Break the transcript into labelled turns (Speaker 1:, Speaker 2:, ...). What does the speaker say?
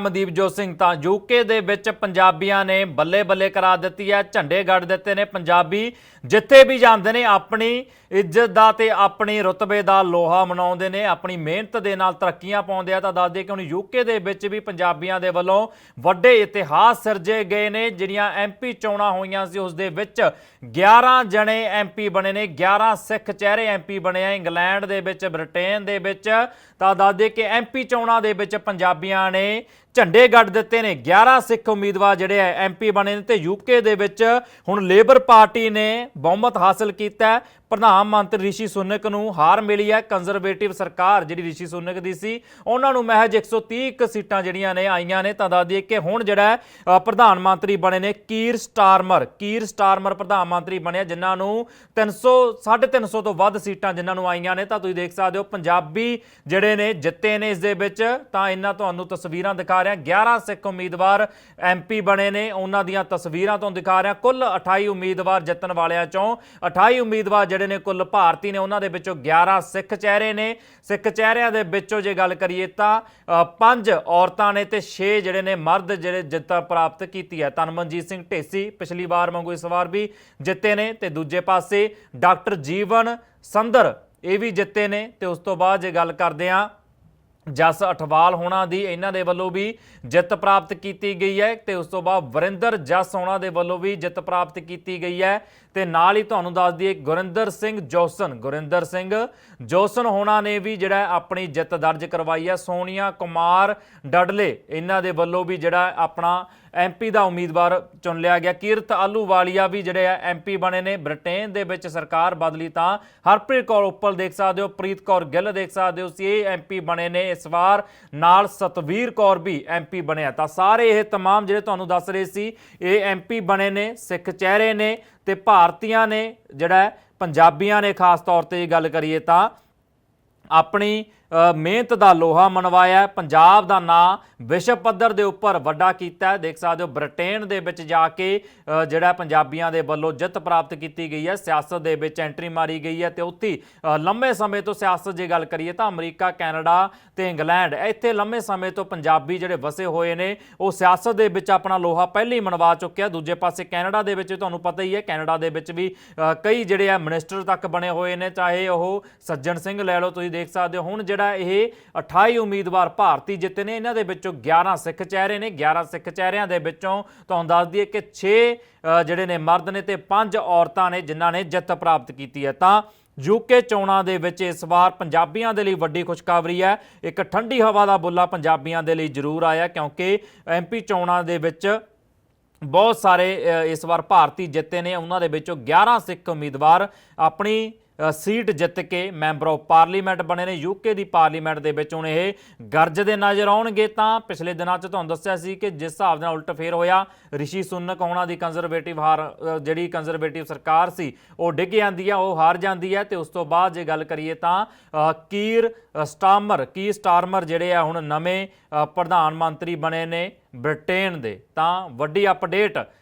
Speaker 1: ਮਨਦੀਪ ਸਿੰਘ, ਤਾਂ ਯੂਕੇ ਦੇ ਵਿੱਚ ਪੰਜਾਬੀਆਂ ਨੇ ਬੱਲੇ ਬੱਲੇ ਕਰਾ ਦਿੱਤੀ ਹੈ, ਝੰਡੇ ਗੱਡ ਦਿੱਤੇ ਨੇ ਪੰਜਾਬੀ। ਜਿੱਥੇ ਵੀ ਜਾਂਦੇ ਨੇ, ਆਪਣੀ ਇੱਜ਼ਤ ਦਾ ਤੇ ਆਪਣੀ ਰੁਤਬੇ ਦਾ ਲੋਹਾ ਮਨਾਉਂਦੇ ਨੇ, ਆਪਣੀ ਮਿਹਨਤ ਦੇ ਨਾਲ ਤਰੱਕੀਆਂ ਪਾਉਂਦੇ ਆ। ਤਾਂ ਦੱਸਦੇ ਕਿ ਹੁਣ ਯੂਕੇ ਦੇ ਵਿੱਚ ਵੀ ਪੰਜਾਬੀਆਂ ਦੇ ਵੱਲੋਂ ਵੱਡੇ ਇਤਿਹਾਸ ਸਿਰਜੇ ਗਏ ਨੇ, ਜਿਹੜੀਆਂ ਐਮਪੀ ਚੋਣਾਂ ਹੋਈਆਂ ਸੀ, ਉਸ ਦੇ ਵਿੱਚ 11 ਜਣੇ ਐਮਪੀ ਬਣੇ ਨੇ 11 ਸਿੱਖ ਚਿਹਰੇ ਐਮਪੀ ਬਣੇ ਆ, ਇੰਗਲੈਂਡ ਦੇ ਵਿੱਚ, ਬ੍ਰਿਟੇਨ ਦੇ ਵਿੱਚ। ਤਾਂ ਦੱਸਦੇ ਕਿ ਐਮਪੀ ਚੋਣਾਂ ਦੇ ਵਿੱਚ ਪੰਜਾਬੀਆਂ ਨੇ ਝੰਡੇ ਗੱਡ ਦਿੱਤੇ ਨੇ। 11 ਸਿੱਖ ਉਮੀਦਵਾਰ ਜਿਹੜੇ ਐ ਐਮਪੀ ਬਣੇ ਨੇ ਤੇ ਯੂਕੇ ਦੇ ਵਿੱਚ ਹੁਣ ਲੇਬਰ ਪਾਰਟੀ ਨੇ ਬਹੁਮਤ ਹਾਸਲ ਕੀਤਾ ਪ੍ਰਧਾਨ ਮੰਤਰੀ ਰਿਸ਼ੀ ਸੁਨਕ ਨੂੰ ਹਾਰ ਮਿਲੀ ਹੈ। ਕੰਜ਼ਰਵੇਟਿਵ ਸਰਕਾਰ ਜਿਹੜੀ ਰਿਸ਼ੀ ਸੁਨਕ ਦੀ ਸੀ, ਉਹਨਾਂ ਨੂੰ ਮਹਿਜ 130 ਕੁ ਸੀਟਾਂ ਜਿਹੜੀਆਂ ਨੇ ਆਈਆਂ ਨੇ। ਤਾਂ ਦੱਸ ਦਈਏ ਕਿ ਹੁਣ ਜਿਹੜਾ ਪ੍ਰਧਾਨ ਮੰਤਰੀ ਬਣੇ ਨੇ ਕੀਰ ਸਟਾਰਮਰ। ਕੀਰ ਸਟਾਰਮਰ ਪ੍ਰਧਾਨ ਮੰਤਰੀ ਬਣਿਆ, ਜਿਨ੍ਹਾਂ ਨੂੰ 300 350 ਤੋਂ ਵੱਧ ਸੀਟਾਂ ਜਿਨ੍ਹਾਂ ਨੂੰ ਆਈਆਂ ਨੇ। ਤਾਂ ਤੁਸੀਂ ਦੇਖ ਸਕਦੇ ਹੋ, ਪੰਜਾਬੀ ਜਿਹੜੇ ਨੇ ਜਿੱਤੇ ਨੇ ਇਸ ਦੇ ਵਿੱਚ। ਤਾਂ ਇਹਨਾਂ ਤੁਹਾਨੂੰ ਤਸਵੀਰਾਂ ਦਿਖਾ ਰਿਹਾ। 11 ਸਿੱਖ ਉਮੀਦਵਾਰ ਐਮਪੀ ਬਣੇ ਨੇ। ਉਹਨਾਂ ਦੀਆਂ ਤਸਵੀਰਾਂ ਤੋਂ ਦਿਖਾ ਰਿਹਾ। ਕੁੱਲ 28 ਉਮੀਦਵਾਰ ਜਿੱਤਣ ਵਾਲਿਆਂ ਚੋਂ 28 ਉਮੀਦਵਾਰ ਜਿਹੜੇ ਨੇ ਕੁੱਲ ਭਾਰਤੀ ਨੇ ਉਹਨਾਂ ਦੇ ਵਿੱਚੋਂ 11 ਸਿੱਖ ਚਿਹਰੇ ਨੇ। ਸਿੱਖ ਚਿਹਰਿਆਂ ਦੇ ਵਿੱਚੋਂ ਜੇ ਗੱਲ ਕਰੀਏ ਤਾਂ ਅ, ਪੰਜ ਔਰਤਾਂ ਨੇ ਤੇ 6 ਜਿਹੜੇ ਨੇ ਮਰਦ ਜਿਹੜੇ ਜਿੱਤ ਪ੍ਰਾਪਤ ਕੀਤੀ ਹੈ। ਤਨਮਨਜੀਤ ਸਿੰਘ ਢੇਸੀ ਪਿਛਲੀ ਵਾਰ ਵਾਂਗੂ ਇਸ ਵਾਰ ਵੀ ਜਿੱਤੇ ਨੇ ਤੇ ਦੂਜੇ ਪਾਸੇ ਡਾਕਟਰ ਜੀਵਨ ਸੰਦਰ ਇਹ ਵੀ ਜਿੱਤੇ ਨੇ। ਤੇ ਉਸ ਤੋਂ ਬਾਅਦ ਜੇ ਗੱਲ ਕਰਦੇ ਹਾਂ ਜਸ ਅਠਵਾਲ ਹੋਣਾ ਦੀ ਇਹਨਾਂ ਦੇ ਵੱਲੋਂ ਵੀ ਜਿੱਤ ਪ੍ਰਾਪਤ ਕੀਤੀ ਗਈ ਹੈ ਤੇ ਉਸ ਤੋਂ ਬਾਅਦ ਵਰਿੰਦਰ ਜਸ ਹੋਣਾ ਦੇ ਵੱਲੋਂ ਵੀ ਜਿੱਤ ਪ੍ਰਾਪਤ ਕੀਤੀ ਗਈ ਹੈ ਤੇ ਨਾਲ ਹੀ ਤੁਹਾਨੂੰ ਦੱਸ ਦਈਏ ਗੁਰਿੰਦਰ ਸਿੰਘ ਜੋਸਨ, ਗੁਰਿੰਦਰ ਸਿੰਘ ਜੋਸਨ ਹੋਣਾ ਨੇ ਵੀ ਜਿਹੜਾ ਆਪਣੀ ਜਿੱਤ ਦਰਜ ਕਰਵਾਈ ਹੈ। ਸੋਨੀਆ ਕੁਮਾਰ ਡਡਲੇ ਇਹਨਾਂ ਦੇ ਵੱਲੋਂ ਵੀ ਜਿਹੜਾ ਆਪਣਾ ਐਮਪੀ ਦਾ ਉਮੀਦਵਾਰ ਚੁਣ ਲਿਆ ਗਿਆ। ਕੀਰਤ ਆਲੂਵਾਲੀਆ ਵੀ ਜਿਹੜੇ ਆ ਐਮਪੀ ਬਣੇ ਨੇ। ਬ੍ਰਿਟੇਨ ਦੇ ਵਿੱਚ ਸਰਕਾਰ ਬਦਲੀ ਤਾਂ ਹਰਪ੍ਰੀਤ ਕੌਰ ਉੱਪਲ ਦੇਖ ਸਕਦੇ ਹੋ, ਪ੍ਰੀਤ ਕੌਰ ਗਿੱਲ ਦੇਖ ਸਕਦੇ ਹੋ, ਸੀ ਇਹ ਐਮਪੀ ਬਣੇ ਨੇ ਇਸ ਵਾਰ ਨਾਲ ਸਤਵੀਰ ਕੌਰ ਵੀ ਐਮਪੀ ਬਣਿਆ ਤਾਂ ਸਾਰੇ ਇਹ तमाम ਜਿਹੜੇ ਤੁਹਾਨੂੰ ਦੱਸ ਰਹੇ ਸੀ ਇਹ ਐਮਪੀ ਬਣੇ ਨੇ ਸਿੱਖ ਚਿਹਰੇ ਨੇ ਤੇ ਭਾਰਤੀਆਂ ਨੇ ਜਿਹੜਾ ਹੈ, ਪੰਜਾਬੀਆਂ ਨੇ ਖਾਸ ਤੌਰ ਤੇ ਇਹ ਗੱਲ ਕਰੀਏ ਤਾਂ ਆਪਣੀ ਅ, ਮਿਹਨਤ ਦਾ ਲੋਹਾ ਮਨਵਾਇਆ ਪੰਜਾਬ ਦਾ ਨਾਂ ਵਿਸ਼ਵ ਪੱਧਰ ਦੇ ਉੱਪਰ ਵੱਡਾ ਕੀਤਾ ਦੇਖ ਸਕਦੇ ਹੋ, ਬ੍ਰਿਟੇਨ ਦੇ ਵਿੱਚ ਜਾ ਕੇ ਜਿਹੜਾ ਪੰਜਾਬੀਆਂ ਦੇ ਵੱਲੋਂ ਜਿੱਤ ਪ੍ਰਾਪਤ ਕੀਤੀ ਗਈ ਹੈ। ਸਿਆਸਤ ਦੇ ਵਿੱਚ ਐਂਟਰੀ ਮਾਰੀ ਗਈ ਹੈ ਤੇ ਉੱਥੇ ਲੰਮੇ ਸਮੇਂ ਤੋਂ ਸਿਆਸਤ ਜੇ ਗੱਲ ਕਰੀਏ ਤਾਂ ਅਮਰੀਕਾ, ਕੈਨੇਡਾ ਤੇ ਇੰਗਲੈਂਡ, ਇੱਥੇ ਲੰਮੇ ਸਮੇਂ ਤੋਂ ਪੰਜਾਬੀ ਜਿਹੜੇ ਵਸੇ ਹੋਏ ਨੇ, ਉਹ ਸਿਆਸਤ ਦੇ ਵਿੱਚ ਆਪਣਾ ਲੋਹਾ ਪਹਿਲੇ ਹੀ ਮਨਵਾ ਚੁੱਕਿਆ। ਦੂਜੇ ਪਾਸੇ ਕੈਨੇਡਾ ਦੇ ਵਿੱਚ ਤੁਹਾਨੂੰ ਪਤਾ ਹੀ ਹੈ, ਕੈਨੇਡਾ ਦੇ ਵਿੱਚ ਵੀ ਕਈ ਜਿਹੜੇ ਆ ਮਿਨਿਸਟਰ ਤੱਕ ਬਣੇ ਹੋਏ ਨੇ, ਚਾਹੇ ਉਹ ਸੱਜਣ ਸਿੰਘ ਲੈ ਲਓ, ਤੁਸੀਂ ਦੇਖ ਸਕਦੇ ਹੋ। ਹੁਣ ਜਿਹੜਾ ਇਹ 28 ਉਮੀਦਵਾਰ ਭਾਰਤੀ ਜਿੱਤੇ ਨੇ, ਇਹਨਾਂ ਦੇ ਵਿੱਚੋਂ 11 ਸਿੱਖ ਚਿਹਰੇ ਨੇ। 11 ਸਿੱਖ ਚਿਹਰਿਆਂ ਦੇ ਵਿੱਚੋਂ ਤੁਹਾਨੂੰ ਦੱਸ ਦਈਏ ਕਿ 6 ਜਿਹੜੇ ਨੇ ਮਰਦ ਨੇ ਤੇ 5 ਔਰਤਾਂ ਨੇ ਜਿਨ੍ਹਾਂ ਨੇ ਜਿੱਤ ਪ੍ਰਾਪਤ ਕੀਤੀ ਹੈ। ਤਾਂ ਯੂਕੇ ਚੋਣਾਂ ਦੇ ਵਿੱਚ ਇਸ ਵਾਰ ਪੰਜਾਬੀਆਂ ਦੇ ਲਈ ਵੱਡੀ ਖੁਸ਼ਖਬਰੀ ਹੈ। ਇੱਕ ਠੰਡੀ ਹਵਾ ਦਾ ਬੁੱਲਾ ਪੰਜਾਬੀਆਂ ਦੇ ਲਈ ਜ਼ਰੂਰ ਆਇਆ, ਕਿਉਂਕਿ ਐਮਪੀ ਚੋਣਾਂ ਦੇ ਵਿੱਚ ਬਹੁਤ ਸਾਰੇ ਇਸ ਵਾਰ ਭਾਰਤੀ ਜਿੱਤੇ ਨੇ। ਉਹਨਾਂ ਦੇ ਵਿੱਚੋਂ 11 ਸਿੱਖ ਉਮੀਦਵਾਰ ਆਪਣੀ ਸੀਟ ਜਿੱਤ ਕੇ ਮੈਂਬਰ ਆਫ ਪਾਰਲੀਮੈਂਟ ਬਣੇ ਨੇ। ਯੂਕੇ ਦੀ ਪਾਰਲੀਮੈਂਟ ਦੇ ਵਿੱਚ ਹੁਣ ਇਹ ਗਰਜਦੇ ਨਜ਼ਰ ਆਉਣਗੇ। ਤਾਂ ਪਿਛਲੇ ਦਿਨਾਂ 'ਚ ਤੁਹਾਨੂੰ ਦੱਸਿਆ ਸੀ ਕਿ ਜਿਸ ਹਿਸਾਬ ਨਾਲ ਉਲਟ ਫੇਰ ਹੋਇਆ, ਰਿਸ਼ੀ ਸੁਨਕ ਉਹਨਾਂ ਦੀ ਕੰਜ਼ਰਵੇਟਿਵ ਹਾਰ ਜਿਹੜੀ ਕੰਜ਼ਰਵੇਟਿਵ ਸਰਕਾਰ ਸੀ, ਉਹ ਡਿੱਗ ਜਾਂਦੀ ਆ, ਉਹ ਹਾਰ ਜਾਂਦੀ ਹੈ ਤੇ ਉਸ ਤੋਂ ਬਾਅਦ ਜੇ ਗੱਲ ਕਰੀਏ ਤਾਂ ਕੀਰ ਸਟਾਰਮਰ ਕੀ ਸਟਾਰਮਰ ਜਿਹੜੇ ਆ ਹੁਣ ਨਵੇਂ ਪ੍ਰਧਾਨ ਮੰਤਰੀ ਬਣੇ ਨੇ ਬ੍ਰਿਟੇਨ ਦੇ। ਤਾਂ ਵੱਡੀ ਅਪਡੇਟ